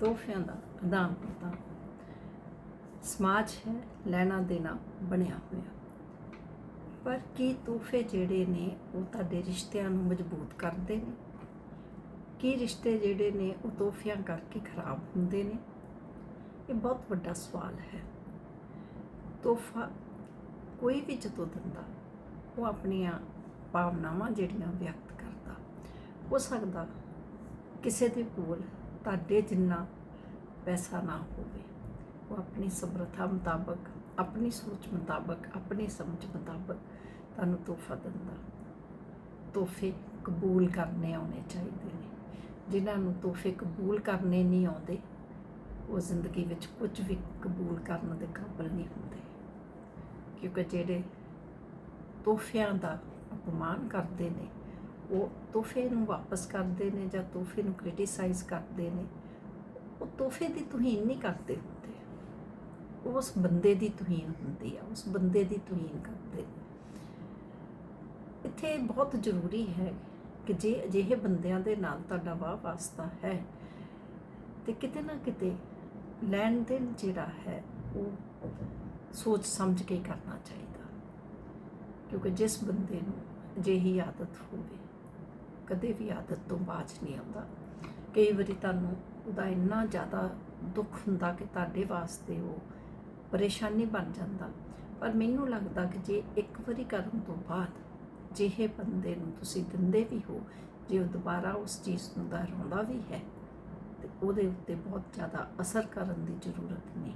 ਤੋਹਫਿਆਂ ਦਾ ਆਦਾਨ ਪ੍ਰਦਾਨ। ਸਮਾਜ ਹੈ, ਲੈਣਾ ਦੇਣਾ ਬਣਿਆ ਹੋਇਆ। ਪਰ ਕੀ ਤੋਹਫੇ ਜਿਹੜੇ ਨੇ ਉਹ ਤੁਹਾਡੇ ਰਿਸ਼ਤਿਆਂ ਨੂੰ ਮਜ਼ਬੂਤ ਕਰਦੇ ਨੇ? ਕੀ ਰਿਸ਼ਤੇ ਜਿਹੜੇ ਨੇ ਉਹ ਤੋਹਫਿਆਂ ਕਰਕੇ ਖਰਾਬ ਹੁੰਦੇ ਨੇ? ਇਹ ਬਹੁਤ ਵੱਡਾ ਸਵਾਲ ਹੈ। ਤੋਹਫਾ ਕੋਈ ਵੀ ਜਦੋਂ ਦਿੰਦਾ, ਉਹ ਆਪਣੀਆਂ ਭਾਵਨਾਵਾਂ ਜਿਹੜੀਆਂ ਵਿਅਕਤ ਕਰਦਾ, ਹੋ ਸਕਦਾ ਕਿਸੇ ਦੇ ਕੋਲ ਤੁਹਾਡੇ ਜਿੰਨਾ ਪੈਸਾ ਨਾ ਹੋਵੇ, ਉਹ ਆਪਣੀ ਸਮਰੱਥਾ ਮੁਤਾਬਕ, ਆਪਣੀ ਸੋਚ ਮੁਤਾਬਕ, ਆਪਣੀ ਸਮਝ ਮੁਤਾਬਕ ਤੁਹਾਨੂੰ ਤੋਹਫਾ ਦਿੰਦਾ। ਤੋਹਫੇ ਕਬੂਲ ਕਰਨੇ ਆਉਣੇ ਚਾਹੀਦੇ ਨੇ। ਜਿਨ੍ਹਾਂ ਨੂੰ ਤੋਹਫੇ ਕਬੂਲ ਕਰਨੇ ਨਹੀਂ ਆਉਂਦੇ, ਉਹ ਜ਼ਿੰਦਗੀ ਵਿੱਚ ਕੁਝ ਵੀ ਕਬੂਲ ਕਰਨ ਦੇ ਕਾਬਿਲ ਨਹੀਂ ਹੁੰਦੇ। ਕਿਉਂਕਿ ਜਿਹੜੇ ਤੋਹਫਿਆਂ ਦਾ ਅਪਮਾਨ ਕਰਦੇ ਨੇ ਉਹ ਤੋਹਫੇ ਨੂੰ ਵਾਪਸ ਕਰਦੇ ਨੇ ਜਾਂ ਤੋਹਫੇ ਨੂੰ ਕ੍ਰਿਟਿਸਾਈਜ਼ ਕਰਦੇ ਨੇ, ਉਹ ਤੋਹਫੇ ਦੀ ਤੁਹੀਨ ਨਹੀਂ ਕਰਦੇ ਹੁੰਦੇ ਉਸ ਬੰਦੇ ਦੀ ਤੁਹੀਨ ਹੁੰਦੀ ਆ, ਉਸ ਬੰਦੇ ਦੀ ਤੁਹੀਨ ਕਰਦੇ ਨੇ ਇੱਥੇ ਬਹੁਤ ਜ਼ਰੂਰੀ ਹੈ ਕਿ ਜੇ ਅਜਿਹੇ ਬੰਦਿਆਂ ਦੇ ਨਾਲ ਤੁਹਾਡਾ ਵਾਹ ਵਾਸਤਾ ਹੈ ਤੇ ਕਿਤੇ ਨਾ ਕਿਤੇ ਲੈਣ ਦੇਣ ਜਿਹੜਾ ਹੈ ਉਹ ਸੋਚ ਸਮਝ ਕੇ ਕਰਨਾ ਚਾਹੀਦਾ। ਕਿਉਂਕਿ ਜਿਸ ਬੰਦੇ ਨੂੰ ਅਜਿਹੀ ਆਦਤ ਹੋਵੇ ਕਦੇ ਵੀ ਆਦਤ ਤੋਂ ਬਾਜ ਨਹੀਂ ਆਉਂਦਾ। ਕਈ ਵਾਰੀ ਤੁਹਾਨੂੰ ਉਹਦਾ ਇੰਨਾ ਜ਼ਿਆਦਾ ਦੁੱਖ ਹੁੰਦਾ ਕਿ ਤੁਹਾਡੇ ਵਾਸਤੇ ਉਹ ਪਰੇਸ਼ਾਨੀ ਬਣ ਜਾਂਦਾ। ਪਰ ਮੈਨੂੰ ਲੱਗਦਾ ਕਿ ਜੇ ਇੱਕ ਵਾਰੀ ਕਰਨ ਤੋਂ ਬਾਅਦ ਜਿਹੇ ਬੰਦੇ ਨੂੰ ਤੁਸੀਂ ਦਿੰਦੇ ਵੀ ਹੋ, ਜੇ ਉਹ ਦੁਬਾਰਾ ਉਸ ਚੀਜ਼ ਨੂੰ ਦੁਹਰਾਉਂਦਾ ਵੀ ਹੈ, ਤੇ ਉਹਦੇ ਉੱਤੇ ਬਹੁਤ ਜ਼ਿਆਦਾ ਅਸਰ ਕਰਨ ਦੀ ਜ਼ਰੂਰਤ ਨਹੀਂ।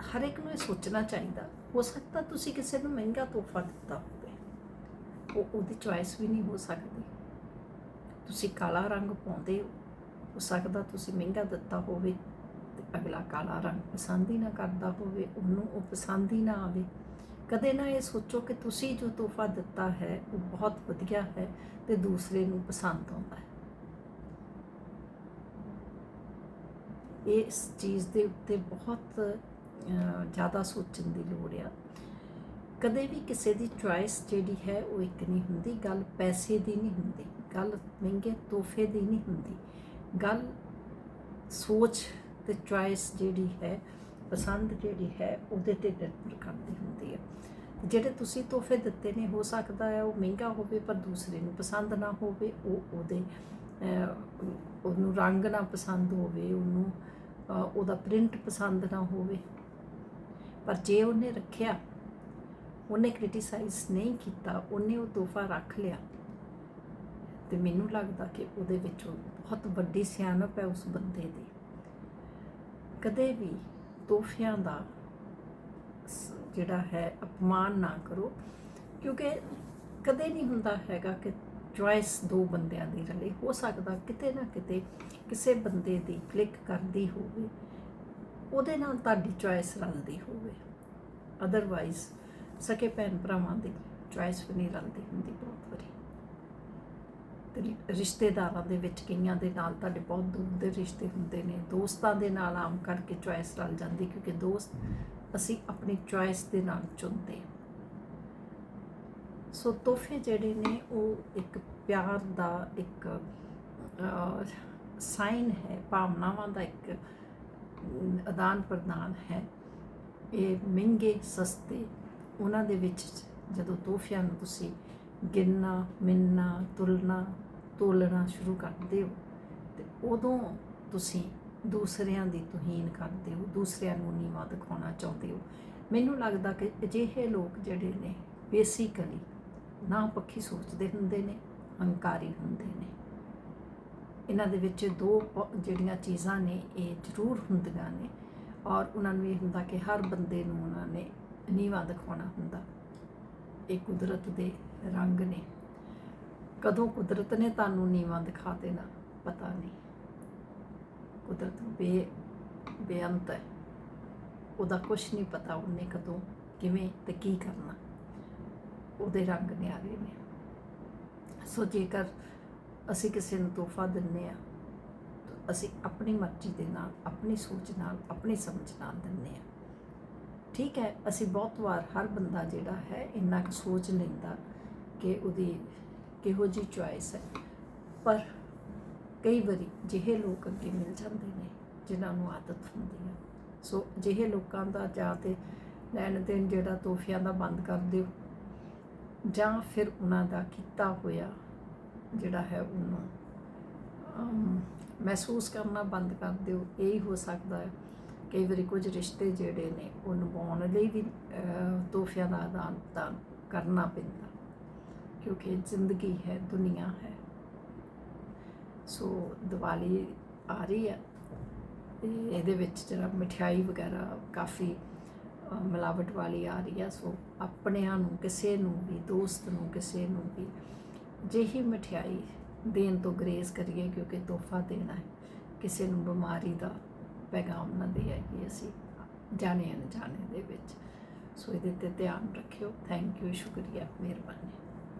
ਹਰ ਇੱਕ ਨੂੰ ਇਹ ਸੋਚਣਾ ਚਾਹੀਦਾ। ਹੋ ਸਕਦਾ ਤੁਸੀਂ ਕਿਸੇ ਨੂੰ ਮਹਿੰਗਾ ਤੋਹਫਾ ਦਿੱਤਾ। ਉਹ ਉਹਦੀ ਚੁਆਇਸ ਵੀ ਨਹੀਂ ਹੋ ਸਕਦੀ। ਤੁਸੀਂ ਕਾਲਾ ਰੰਗ ਪਾਉਂਦੇ ਹੋ ਹੋ ਸਕਦਾ ਤੁਸੀਂ ਮਹਿੰਗਾ ਦਿੱਤਾ ਹੋਵੇ ਤੇ ਅਗਲਾ ਕਾਲਾ ਰੰਗ ਪਸੰਦ ਹੀ ਨਾ ਕਰਦਾ ਹੋਵੇ, ਉਹਨੂੰ ਉਹ ਪਸੰਦ ਹੀ ਨਾ ਆਵੇ। ਕਦੇ ਨਾ ਇਹ ਸੋਚੋ ਕਿ ਤੁਸੀਂ ਜੋ ਤੋਹਫਾ ਦਿੱਤਾ ਹੈ, ਉਹ ਬਹੁਤ ਵਧੀਆ ਹੈ ਤੇ ਦੂਸਰੇ ਨੂੰ ਪਸੰਦ ਆਉਂਦਾ ਹੈ। ਇਸ ਚੀਜ਼ ਦੇ ਉੱਤੇ ਬਹੁਤ ਜ਼ਿਆਦਾ ਸੋਚਣ ਦੀ ਲੋੜ ਆ। ਕਦੇ ਵੀ ਕਿਸੇ ਦੀ ਚੁਆਇਸ ਜਿਹੜੀ ਹੈ ਉਹ ਇੱਕ ਨਹੀਂ ਹੁੰਦੀ। ਗੱਲ ਪੈਸੇ ਦੀ ਨਹੀਂ ਹੁੰਦੀ, ਗੱਲ ਮਹਿੰਗੇ ਤੋਹਫੇ ਦੀ ਨਹੀਂ ਹੁੰਦੀ। ਗੱਲ ਸੋਚ ਤੇ ਚੁਆਇਸ ਜਿਹੜੀ ਹੈ, ਪਸੰਦ ਜਿਹੜੀ ਹੈ ਉਹਦੇ ਤੇ ਨਿਰਭਰ ਕਰਦੀ ਹੁੰਦੀ ਹੈ। ਜਿਹੜੇ ਤੁਸੀਂ ਤੋਹਫੇ ਦਿੱਤੇ ਨੇ, ਹੋ ਸਕਦਾ ਹੈ ਉਹ ਮਹਿੰਗਾ ਹੋਵੇ ਪਰ ਦੂਸਰੇ ਨੂੰ ਪਸੰਦ ਨਾ ਹੋਵੇ, ਉਹ ਉਹਦੇ ਉਹਨੂੰ ਰੰਗ ਨਾ ਪਸੰਦ ਹੋਵੇ, ਉਹਨੂੰ ਉਹਦਾ ਪ੍ਰਿੰਟ ਪਸੰਦ ਨਾ ਹੋਵੇ। ਪਰ ਜੇ ਉਹਨੇ ਰੱਖਿਆ ਉਹਨੇ ਕ੍ਰਿਟਿਸਾਈਜ਼ ਨਹੀਂ ਕੀਤਾ, ਉਹਨੇ ਉਹ ਤੋਹਫਾ ਰੱਖ ਲਿਆ। ਤੇ ਮੈਨੂੰ ਲੱਗਦਾ ਕਿ ਉਹਦੇ ਵਿੱਚ ਬਹੁਤ ਵੱਡੀ ਸਿਆਣਪ ਹੈ ਉਸ ਬੰਦੇ ਦੀ। ਕਦੇ ਵੀ ਤੋਹਫਿਆਂ ਦਾ ਜਿਹੜਾ ਹੈ, ਅਪਮਾਨ ਨਾ ਕਰੋ, ਕਿਉਂਕਿ ਕਦੇ ਨਹੀਂ ਹੁੰਦਾ ਹੈਗਾ ਕਿ ਚੁਆਇਸ ਦੋ ਬੰਦਿਆਂ ਦੀ ਰਲੇ। ਹੋ ਸਕਦਾ ਕਿਤੇ ਨਾ ਕਿਤੇ ਕਿਸੇ ਬੰਦੇ ਦੀ ਕਲਿੱਕ ਕਰਦੀ ਹੋਵੇ, ਉਹਦੇ ਨਾਲ ਤੁਹਾਡੀ ਚੁਆਇਸ ਰਲਦੀ ਹੋਵੇ। ਅਦਰਵਾਈਜ਼ ਸਕੇ ਭੈਣ ਭਰਾਵਾਂ ਦੀ ਚੁਆਇਸ ਵੀ ਨਹੀਂ ਰਲਦੀ ਹੁੰਦੀ ਬਹੁਤ ਵਾਰੀ। ਤੇ ਰਿਸ਼ਤੇਦਾਰਾਂ ਦੇ ਵਿੱਚ ਕਈਆਂ ਦੇ ਨਾਲ ਤੁਹਾਡੇ ਬਹੁਤ ਦੂਰ ਦੇ ਰਿਸ਼ਤੇ ਹੁੰਦੇ ਨੇ, ਦੋਸਤਾਂ ਦੇ ਨਾਲ ਆਮ ਕਰਕੇ ਚੁਆਇਸ ਰਲ ਜਾਂਦੀ ਕਿਉਂਕਿ ਦੋਸਤ ਅਸੀਂ ਆਪਣੀ ਚੁਆਇਸ ਦੇ ਨਾਲ ਚੁਣਦੇ ਸੋ ਤੋਹਫੇ ਜਿਹੜੇ ਨੇ ਉਹ ਇੱਕ ਪਿਆਰ ਦਾ ਇੱਕ ਸਾਈਨ ਹੈ, ਭਾਵਨਾਵਾਂ ਦਾ ਇੱਕ ਆਦਾਨ ਪ੍ਰਦਾਨ ਹੈ। ਇਹ ਮਹਿੰਗੇ, ਸਸਤੇ ਉਹਨਾਂ ਦੇ ਵਿੱਚ ਜਦੋਂ ਤੋਹਫਿਆਂ ਨੂੰ ਤੁਸੀਂ ਗਿਣਨਾ ਮਿੰਨਾ ਤੁਲਨਾ, ਤੋਲਣਾ ਸ਼ੁਰੂ ਕਰਦੇ ਹੋ ਤੇ ਉਦੋਂ ਤੁਸੀਂ ਦੂਸਰਿਆਂ ਦੀ ਤੁਹੀਨ ਕਰਦੇ ਹੋ ਦੂਸਰਿਆਂ ਨੂੰ ਨੀਵਾਂ ਦਿਖਾਉਣਾ ਚਾਹੁੰਦੇ ਹੋ। ਮੈਨੂੰ ਲੱਗਦਾ ਕਿ ਅਜਿਹੇ ਲੋਕ ਜਿਹੜੇ ਨੇ, ਬੇਸਿਕਲੀ ਨਾ ਪੱਖੀ ਸੋਚਦੇ ਹੁੰਦੇ ਨੇ, ਹੰਕਾਰੀ ਹੁੰਦੇ ਨੇ। ਇਹਨਾਂ ਦੇ ਵਿੱਚ ਦੋ ਪ- ਜਿਹੜੀਆਂ ਚੀਜ਼ਾਂ ਨੇ, ਇਹ ਜ਼ਰੂਰ ਹੁੰਦੀਆਂ ਨੇ ਔਰ ਉਹਨਾਂ ਨੂੰ ਇਹ ਹੁੰਦਾ ਕਿ ਹਰ ਬੰਦੇ ਨੂੰ ਉਹਨਾਂ ਨੇ ਨੀਵਾਂ ਦਿਖਾਉਣਾ ਹੁੰਦਾ। ਇਹ ਕੁਦਰਤ ਦੇ ਰੰਗ ਨੇ। ਕਦੋਂ ਕੁਦਰਤ ਨੇ ਤੁਹਾਨੂੰ ਨੀਵਾਂ ਦਿਖਾ ਦੇਣਾ, ਪਤਾ ਨਹੀਂ। ਕੁਦਰਤ ਬੇ, ਬੇਅੰਤ ਹੈ। ਉਹਦਾ ਕੁਝ ਨਹੀਂ ਪਤਾ ਉਹਨੇ ਕਦੋਂ, ਕਿਵੇਂ ਤੇ ਕੀ ਕਰਨਾ। ਉਹਦੇ ਰੰਗ ਨਿਆਰੇ ਨੇ। ਸੋ ਜੇਕਰ ਅਸੀਂ ਕਿਸੇ ਨੂੰ ਤੋਹਫਾ ਦਿੰਨੇ ਆ ਅਸੀਂ ਆਪਣੀ ਮਰਜ਼ੀ ਦੇ ਨਾਲ, ਆਪਣੀ ਸੋਚ ਨਾਲ, ਆਪਣੀ ਸਮਝ ਨਾਲ ਦਿੰਨੇ ਆ। ਠੀਕ ਹੈ, ਅਸੀਂ ਬਹੁਤ ਵਾਰ ਹਰ ਬੰਦਾ ਜਿਹੜਾ ਹੈ ਇੰਨਾ ਕੁ ਸੋਚ ਲੈਂਦਾ ਕਿ ਉਹਦੀ ਕਿਹੋ ਜੀ ਚੁਆਇਸ ਹੈ। ਪਰ ਕਈ ਵਾਰੀ ਜਿਹੇ ਲੋਕ ਅੱਗੇ ਮਿਲ ਜਾਂਦੇ ਨੇ ਜਿਨ੍ਹਾਂ ਨੂੰ ਆਦਤ ਹੁੰਦੀ ਹੈ। ਸੋ ਜਿਹੇ ਲੋਕਾਂ ਦਾ ਜਾਂ ਤੇ ਲੈਣ ਦੇਣ ਜਿਹੜਾ ਤੋਹਫਿਆਂ ਦਾ ਬੰਦ ਕਰ ਦਿਓ ਜਾਂ ਫਿਰ ਉਹਨਾਂ ਦਾ ਕੀਤਾ ਹੋਇਆ ਜਿਹੜਾ ਹੈ ਉਹਨੂੰ ਮਹਿਸੂਸ ਕਰਨਾ ਬੰਦ ਕਰ ਦਿਓ। ਇਹ ਹੀ ਹੋ ਸਕਦਾ ਹੈ ਕਈ ਵਾਰੀ ਕੁਝ ਰਿਸ਼ਤੇ ਜਿਹੜੇ ਨੇ, ਉਹ ਨਿਭਾਉਣ ਲਈ ਵੀ ਤੋਹਫਿਆਂ ਦਾ ਆਦਾਨ ਪ੍ਰਦਾਨ ਕਰਨਾ ਪੈਂਦਾ। ਕਿਉਂਕਿ ਜ਼ਿੰਦਗੀ ਹੈ, ਦੁਨੀਆ ਹੈ। ਸੋ ਦੀਵਾਲੀ ਆ ਰਹੀ ਹੈ। ਤੇ ਇਹਦੇ ਵਿੱਚ ਜਿਹੜਾ ਮਠਿਆਈ ਵਗੈਰਾ ਕਾਫੀ ਮਿਲਾਵਟ ਵਾਲੀ ਆ ਰਹੀ ਹੈ। ਸੋ ਆਪਣਿਆਂ ਨੂੰ, ਕਿਸੇ ਨੂੰ ਵੀ, ਦੋਸਤ ਨੂੰ, ਕਿਸੇ ਨੂੰ ਵੀ ਜਿਹੀ ਮਠਿਆਈ ਦੇਣ ਤੋਂ ਗਰੇਜ਼ ਕਰੀਏ ਕਿਉਂਕਿ ਤੋਹਫਾ ਦੇਣਾ ਹੈ। ਕਿਸੇ ਨੂੰ ਬਿਮਾਰੀ ਦਾ ਪੈਗਾਮ ਨਾ ਦੇ ਕਿ ਅਸੀਂ ਜਾਣੇ ਅਣਜਾਣੇ ਦੇ ਵਿੱਚ। ਸੋ ਇਹਦੇ ਤੇ ਧਿਆਨ ਰੱਖਿਓ। ਥੈਂਕ ਯੂ ਸ਼ੁਕਰੀਆ, ਮਿਹਰਬਾਨੀ।